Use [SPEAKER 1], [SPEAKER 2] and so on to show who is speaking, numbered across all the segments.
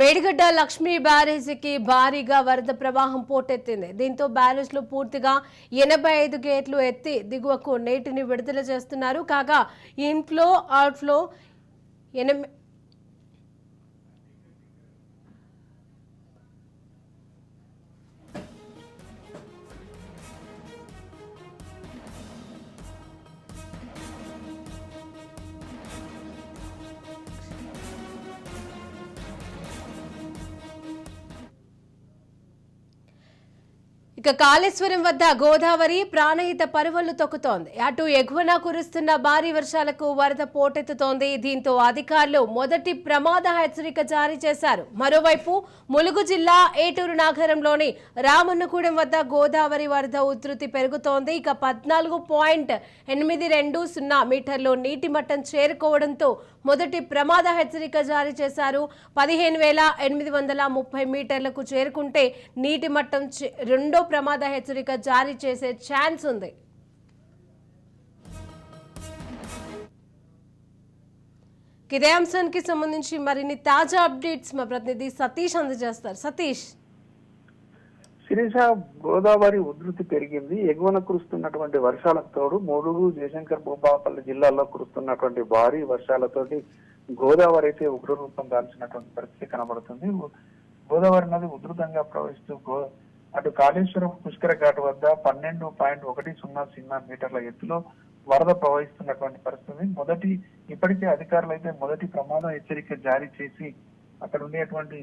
[SPEAKER 1] మేడిగడ్డ లక్ష్మీ బ్యారేజీకి భారీగా వరద ప్రవాహం పోటెత్తింది. దీంతో బ్యారేజ్లో పూర్తిగా ఎనభై ఐదు గేట్లు ఎత్తి దిగువకు నీటిని విడుదల చేస్తున్నారు. కాగా ఇన్ఫ్లో అవుట్ఫ్లో ఎనభై ఇక కాళేశ్వరం వద్ద గోదావరి ప్రాణహిత పరువళ్ళు తొక్కుతోంది. అటు ఎగువన కురుస్తున్న భారీ వర్షాలకు వరద పోటెత్తుతోంది. దీంతో అధికారులు మొదటి ప్రమాద హెచ్చరిక జారీ చేశారు. మరోవైపు ములుగు జిల్లా ఏటూరు నాగరంలోని రామన్నగూడెం వద్ద గోదావరి వరద ఉధృతి పెరుగుతోంది. ఇక పద్నాలుగు పాయింట్ ఎనిమిది రెండు సున్నా మీటర్లు నీటి మట్టం చేరుకోవడంతో మొదటి ప్రమాద హెచ్చరిక జారీ చేశారు. పదిహేను వేల ఎనిమిది వందల ముప్పై మీటర్లకు చేరుకుంటే నీటి మట్టం రెండో ప్రమాద హెచ్చరిక జారీ చేసే ఛాన్స్ ఉంది. ఇదే అంశానికి సంబంధించి మరిన్ని తాజా అప్డేట్స్ మా ప్రతినిధి సతీష్ అందజేస్తారు. సతీష్.
[SPEAKER 2] శిరీష గోదావరి ఉధృతి పెరిగింది. ఎగువన కురుస్తున్నటువంటి వర్షాలకు తోడు మూడుగు జయశంకర్ భూపాపల్లి జిల్లాలో కురుస్తున్నటువంటి భారీ వర్షాలతోటి గోదావరి అయితే ఉగ్రరూపం దాల్చినటువంటి పరిస్థితి కనబడుతుంది. గోదావరి నది ఉధృతంగా ప్రవహిస్తూ అటు కాళేశ్వరం పుష్కర ఘాట్ వద్ద పన్నెండు పాయింట్ ఒకటి సున్నా సున్నా మీటర్ల ఎత్తులో వరద ప్రవహిస్తున్నటువంటి పరిస్థితి. మొదటి ఇప్పటికే అధికారులు అయితే మొదటి ప్రమాద హెచ్చరిక జారీ చేసి అక్కడ ఉండేటువంటి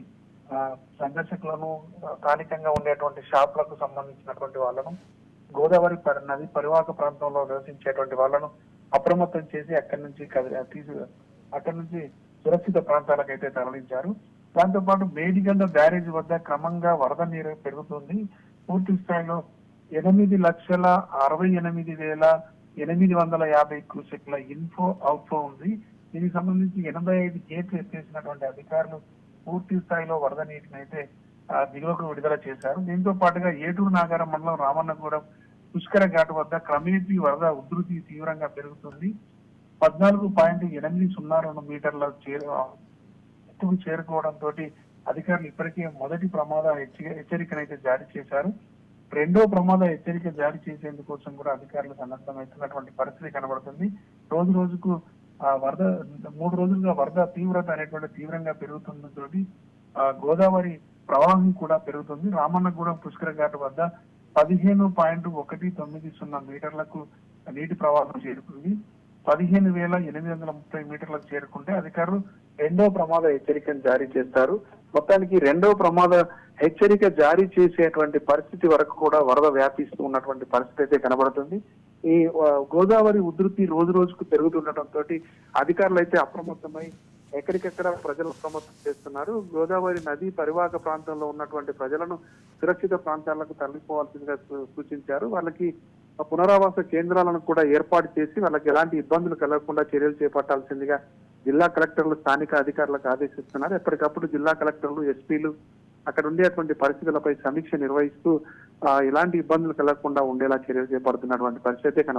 [SPEAKER 2] సందర్శకులను స్థానికంగా ఉండేటువంటి షాపులకు సంబంధించినటువంటి వాళ్ళను గోదావరి పరి- నది పరివాహక ప్రాంతంలో నివసించేటువంటి వాళ్ళను అప్రమత్తం చేసి అక్కడి నుంచి కది- తీసి అక్కడి నుంచి సురక్షిత ప్రాంతాలకు అయితే తరలించారు. దాంతో పాటు మేడిగల్ల బ్యారేజ్ వద్ద క్రమంగా వరద నీరు పెరుగుతుంది. పూర్తి స్థాయిలో ఎనిమిది లక్షల అరవై ఎనిమిది వేల ఎనిమిది వందల యాభై క్యూసెక్ల ఇన్ఫో అవుట్ఫో ఉంది. దీనికి సంబంధించి ఎనభై ఐదు గేట్లు ఎత్తేసినటువంటి అధికారులు పూర్తి స్థాయిలో వరద నీటిని అయితే దిగువకు విడుదల చేశారు. దీంతో పాటుగా ఏటూరు నాగారం మండలం రామన్నగూడెం పుష్కర ఘాట్ వద్ద క్రమేపీ వరద ఉధృతి తీవ్రంగా పెరుగుతుంది. పద్నాలుగు పాయింట్ ఎనిమిది సున్నా రెండు మీటర్ల వస్తువులు చేరుకోవడంతో అధికారులు ఇప్పటికే మొదటి ప్రమాద హెచ్చరి- హెచ్చరికనైతే జారీ చేశారు. రెండో ప్రమాద హెచ్చరిక జారీ చేసేందుకోసం కూడా అధికారులు సన్నద్ధమవుతున్నటువంటి పరిస్థితి కనబడుతుంది. రోజు రోజుకు ఆ వరద మూడు రోజులుగా వరద తీవ్రత అనేటువంటి తీవ్రంగా పెరుగుతుండటంతో ఆ గోదావరి ప్రవాహం కూడా పెరుగుతుంది. రామన్నగూడెం పుష్కర ఘాట్ వద్ద పదిహేను పాయింట్ ఒకటి తొమ్మిది సున్నా మీటర్లకు నీటి ప్రవాహం చేరుకుంది. పదిహేను వేల ఎనిమిది వందల ముప్పై మీటర్లకు చేరుకుంటే అధికారులు రెండో ప్రమాద హెచ్చరికను జారీ చేస్తారు. మొత్తానికి రెండో ప్రమాద హెచ్చరిక జారీ చేసేటువంటి పరిస్థితి వరకు కూడా వరద వ్యాపిస్తూ ఉన్నటువంటి పరిస్థితి అయితే కనబడుతుంది. ఈ గోదావరి ఉధృతి రోజు రోజుకు పెరుగుతుండటంతో అధికారులు అయితే అప్రమత్తమై ఎక్కడికెక్కడ ప్రజలు అప్రమత్తం చేస్తున్నారు. గోదావరి నది పరివాహక ప్రాంతంలో ఉన్నటువంటి ప్రజలను సురక్షిత ప్రాంతాలకు తరలిపోవాల్సిందిగా సూ- సూచించారు. వాళ్ళకి పునరావాస కేంద్రాలను కూడా ఏర్పాటు చేసి వాళ్ళకి ఎలాంటి ఇబ్బందులు కలగకుండా చర్యలు చేపట్టాల్సిందిగా జిల్లా కలెక్టర్లు స్థానిక అధికారులకు ఆదేశిస్తున్నారు. ఎప్పటికప్పుడు జిల్లా కలెక్టర్లు ఎస్పీలు అక్కడ ఉండేటువంటి పరిస్థితులపై సమీక్ష నిర్వహిస్తూ ఇలాంటి ఎలాంటి ఇబ్బందులు కలగకుండా ఉండేలా చర్యలు చేపడుతున్నటువంటి పరిస్థితి